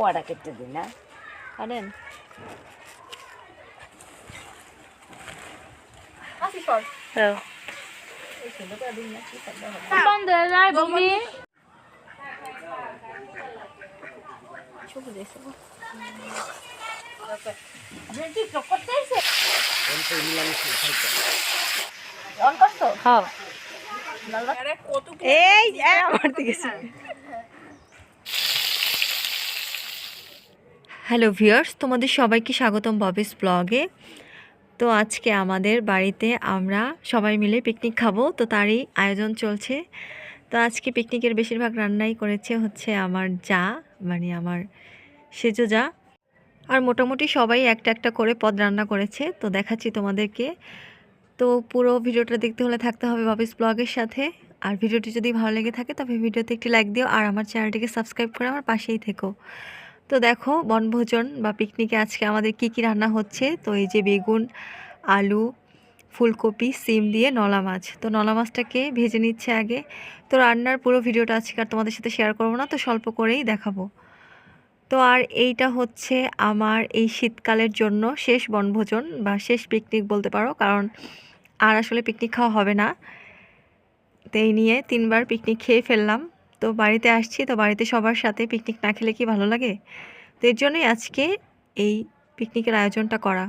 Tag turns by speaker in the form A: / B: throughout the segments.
A: পোয়াটা কেটে দিই না? হ্যাঁ।
B: হয়ে
A: এই এই আমার দিকে
C: হ্যালো ভিউয়ার্স, তোমাদের সবাইকে স্বাগতম ববিস ব্লগে। তো আজকে আমাদের বাড়িতে আমরা সবাই মিলে পিকনিক খাব। তো তারই আয়োজন চলছে। তো আজকে পিকনিকের বেশিরভাগ রান্নাই করেছে হচ্ছে আমার যা মানে আমার সেজো যা। আর মোটামুটি সবাই একটা একটা করে পদ রান্না করেছে। তো দেখাচ্ছি তোমাদেরকে। তো পুরো ভিডিওটা দেখতে হলে থাকতে হবে ববিস ব্লগের সাথে। আর ভিডিওটি যদি ভালো লেগে থাকে তবে ভিডিওতে একটি লাইক দিও। আর আমার চ্যানেলটিকে সাবস্ক্রাইব করে আমার পাশেই থেকো। তো দেখো, বনভোজন বা পিকনিকে আজকে আমাদের কি কি রান্না হচ্ছে? তো এই যে বেগুন, আলু, ফুলকপি, সিম দিয়ে নলা মাছ। তো নলা মাছটাকে ভেজে নিচ্ছে আগে। তো রান্নার পুরো ভিডিওটা আজকে আর তোমাদের সাথে শেয়ার করব না, তো স্বল্প করেই দেখাবো। তো আর এইটা হচ্ছে আমার এই শীতকালের জন্য শেষ বনভোজন বা শেষ পিকনিক বলতে পারো, কারণ আর আসলে পিকনিক খাওয়া হবে না। তো এই নিয়ে তিনবার পিকনিক খেয়ে ফেললাম। তো বাড়িতে আসছি, তো বাড়িতে সবার সাথে পিকনিক না খেলে কি ভালো লাগে? তো এর জন্যই আজকে এই পিকনিকের আয়োজনটা করা।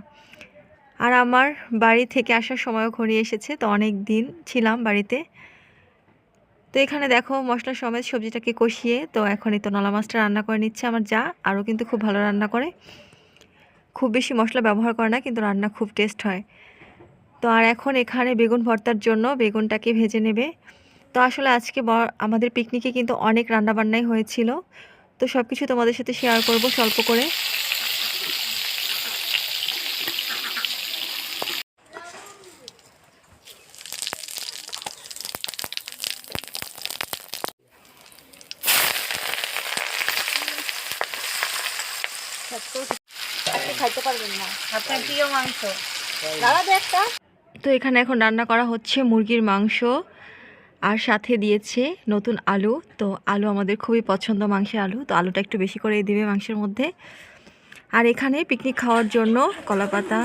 C: আর আমার বাড়ি থেকে আসার সময়ও ঘনিয়ে এসেছে, তো অনেক দিন ছিলাম বাড়িতে। তো এখানে দেখো মশলা সমেত সবজিটাকে কষিয়ে, তো এখনই তো নলা মাছটা রান্না করে নিচ্ছে আমার যা, আরও কিন্তু খুব ভালো রান্না করে। খুব বেশি মশলা ব্যবহার করে না, কিন্তু রান্না খুব টেস্ট হয়। তো আর এখন এখানে বেগুন ভর্তার জন্য বেগুনটাকে ভেজে নেবে। তো আসলে আজকে ব- আমাদের পিকনিকে কিন্তু অনেক রান্নাবান্নাই হয়েছিল। তো সব কিছু তোমাদের সাথে শেয়ার করব স্বল্প করে।
A: খাইতে পারবেন না। আপনার প্রিয় মাংস। দাদা একটা।
C: তো এখানে এখন রান্না করা হচ্ছে মুরগির মাংস। আর সাথে দিয়েছে নতুন আলু। তো আলু আমাদের খুবই পছন্দ মাংসের আলু। তো আলুটা একটু বেশি করেই দিবে মাংসের মধ্যে। আর এখানে পিকনিক খাওয়ার জন্য কলাপাতা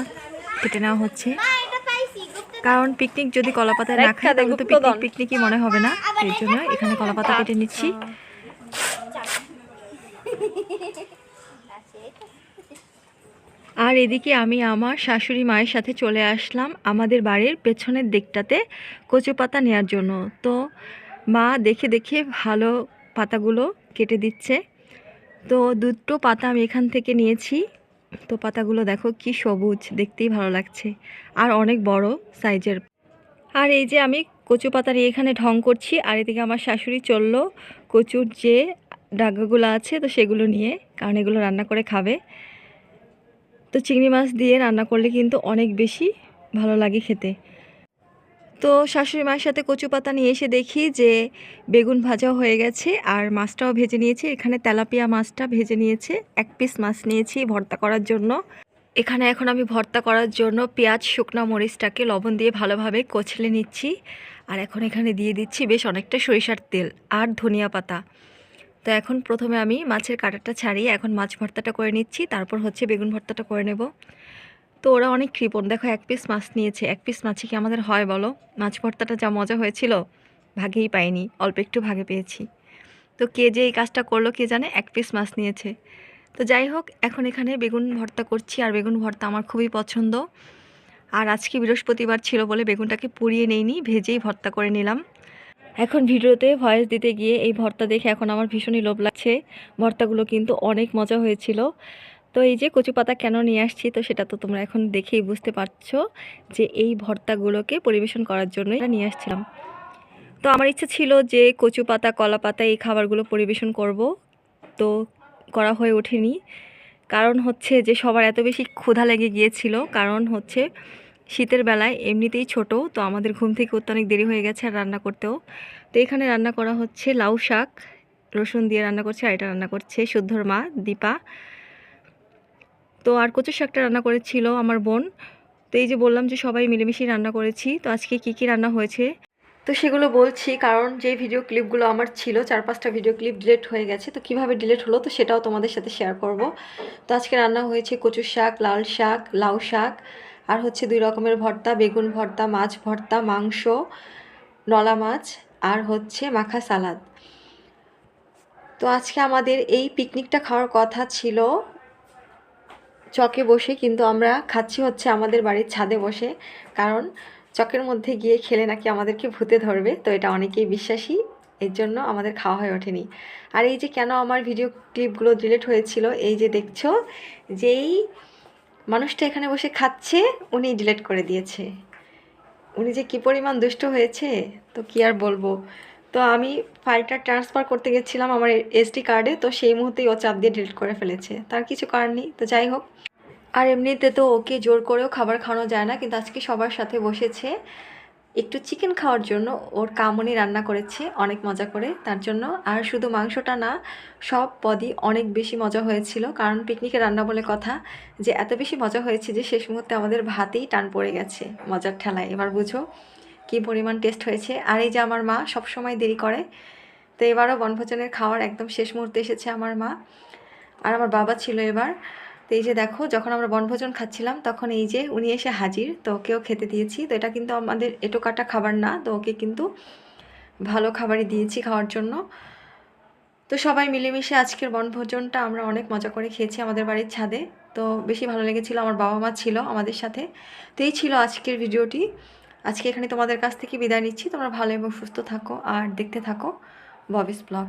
C: কেটে নেওয়া হচ্ছে। কারণ পিকনিক যদি কলাপাতা না খায় তাহলে তো পিকনিক পিকনিকই মনে হবে না। এর জন্য এখানে কলাপাতা কেটে নিচ্ছি। আর এদিকে আমি আমার শাশুড়ি মায়ের সাথে চলে আসলাম আমাদের বাড়ির পেছনের দিকটাতে কচু পাতা নেওয়ার জন্য। তো মা দেখে দেখে ভালো পাতাগুলো কেটে দিচ্ছে। তো দুটো পাতা আমি এখান থেকে নিয়েছি। তো পাতাগুলো দেখো কি সবুজ, দেখতেই ভালো লাগছে। আর অনেক বড় সাইজের। আর এই যে আমি কচু পাতা নিয়ে এখানে ঢং করছি। আর এদিকে আমার শাশুড়ি চলল কচুর যে ডাগাগুলো আছে তো সেগুলো নিয়ে, কারণ এগুলো রান্না করে খাবে। তো চিংড়ি মাছ দিয়ে রান্না করলে কিন্তু অনেক বেশি ভালো লাগে খেতে। তো শাশুড়ি মায়ের সাথে কচু পাতা নিয়ে এসে দেখি যে বেগুন ভাজাও হয়ে গেছে আর মাছটাও ভেজে নিয়েছি। এখানে তেলাপিয়া মাছটা ভেজে নিয়েছে। এক পিস মাছ নিয়েছি ভর্তা করার জন্য। এখানে এখন আমি ভর্তা করার জন্য পেঁয়াজ, শুকনো মরিচটাকে লবণ দিয়ে ভালোভাবে কচলে নিচ্ছি। আর এখন এখানে দিয়ে দিচ্ছি বেশ অনেকটা সরিষার তেল আর ধনিয়া পাতা। তো এখন প্রথমে আমি মাছের কাঁটাটা ছাড়িয়ে এখন মাছ ভর্তাটা করে নিচ্ছি, তারপর হচ্ছে বেগুন ভর্তাটা করে নেব। তো ওরা অনেক কৃপণ। দেখো, এক পিস মাছ নিয়েছে। এক পিস মাছে কি আমাদের হয় বলো? মাছ ভর্তাটা যা মজা হয়েছিল, ভাগেই পাইনি। অল্প একটু ভাগে পেয়েছি। তো কে যে এই কাজটা করল কে জানে? এক পিস মাছ নিয়েছে। তো যাই হোক, এখন এখানে বেগুন ভর্তা করছি। আর বেগুন ভর্তা আমার খুবই পছন্দ। আর আজকে বৃহস্পতিবার ছিল বলে বেগুনটাকে পুড়িয়ে নেইনি, ভেজেই ভর্তা করে নিলাম। এখন ভিডিওতে ভয়েস দিতে গিয়ে এই ভর্তা দেখে এখন আমার ভীষণই লোভ লাগছে। ভর্তাগুলো কিন্তু অনেক মজা হয়েছিল। তো এই যে কচু পাতা কেন নিয়ে আসছি, তো সেটা তো তোমরা এখন দেখেই বুঝতে পারছ যে এই ভর্তাগুলোকে পরিবেশন করার জন্য এটা নিয়ে আসছিলাম। তো আমার ইচ্ছা ছিল যে কচু পাতা, কলা পাতা এই খাবারগুলো পরিবেশন করব। তো করা হয়ে ওঠেনি। কারণ হচ্ছে যে সবার এত বেশি ক্ষুধা লেগে গিয়েছিল। কারণ হচ্ছে শীতের বেলায় এমনিতেই ছোট, তো আমাদের ঘুম থেকে উঠতে অনেক দেরি হয়ে গেছে আর রান্না করতেও। তো এখানে রান্না করা হচ্ছে লাউ শাক, রসুন দিয়ে রান্না করছে আর এটা রান্না করছে শুদ্ধর মা, দীপা। তো আর কচু শাকটা রান্না করেছিল আমার বোন। তো এই যে বললাম যে সবাই মিলেমিশে রান্না করেছি, তো আজকে কি কি রান্না হয়েছে? তো সেগুলো বলছি, কারণ যে ভিডিও ক্লিপগুলো আমার ছিল, চার পাঁচটা ভিডিও ক্লিপ ডিলেট হয়ে গেছে, তো কীভাবে ডিলেট হলো তো সেটাও তোমাদের সাথে শেয়ার করব। তো আজকে রান্না হয়েছে কচু শাক, লাল শাক, লাউ শাক আর হচ্ছে দুই রকমের ভর্তা, বেগুন ভর্তা, মাছ ভর্তা, মাংস, নলা মাছ আর হচ্ছে মাখা সালাদ। তো আজকে আমাদের এই পিকনিকটা খাওয়ার কথা ছিল। চকে বসে কিন্তু আমরা খাচ্ছি হচ্ছে আমাদের বাড়ির ছাদে বসে, কারণ চকের মধ্যে গিয়ে খেলে নাকি আমাদেরকে ভূতে ধরবে, তো এটা অনেকেই বিশ্বাসী, এর জন্য আমাদের খাওয়া হয়ে ওঠেনি। আর এই যে কেন আমার ভিডিও ক্লিপগুলো ডিলিট হয়েছিল, এই যে দেখছ, যেই মানুষটা এখানে বসে খাচ্ছে, উনি ডিলেট করে দিয়েছে। উনি যে কী পরিমাণ দুষ্ট হয়েছে, তো কি আর বলব? তো আমি ফাইলটা ট্রান্সফার করতে গেছিলাম আমার এসডি কার্ডে তো সেই মুহূর্তেই ও চাপ দিয়ে ডিলিট করে ফেলেছে। তার কিছু করার নেই, তো যাই হোক। আর এমনিতে তো ওকে জোর করেও খাবার খাওয়ানো যায় না, কিন্তু আজকে সবার সাথে বসেছে। একটু চিকেন খাওয়ার জন্য ওর কামনি রান্না করেছে, অনেক মজা করে। তার জন্য আর শুধু মাংসটা না, সব পদই অনেক বেশি মজা হয়েছিল। কারণ পিকনিকে রান্না বলে কথা যে, এত বেশি মজা হয়েছে যে, শেষ মুহূর্তে আমাদের ভাতেই টান পড়ে গেছে মজার ঠেলায়। এবার বুঝো কী পরিমাণ টেস্ট হয়েছে। আর এই যে, আমার মা সব সময় দেরি করে। তো এবারও বনভোজনের খাওয়ার একদম শেষ মুহূর্তে এসেছে আমার মা। আর আমার বাবা ছিল এবার। তো এই যে দেখো যখন আমরা বনভোজন খাচ্ছিলাম তখন এই যে উনি এসে হাজির তো ওকেও খেতে দিয়েছি। তো এটা কিন্তু আমাদের এটো কাটা খাবার না তো ওকে কিন্তু ভালো খাবারই দিয়েছি খাওয়ার জন্য। তো সবাই মিলেমিশে আজকের বনভোজনটা আমরা অনেক মজা করে খেয়েছি আমাদের বাড়ির ছাদে। তো বেশি ভালো লেগেছিল আমার বাবা মা ছিল আমাদের সাথে। তো এই ছিল আজকের ভিডিওটি। আজকে এখানে তোমাদের কাছ থেকে বিদায় নিচ্ছি। তোমরা ভালো এবং সুস্থ থাকো আর দেখতে থাকো ববিস ব্লগ।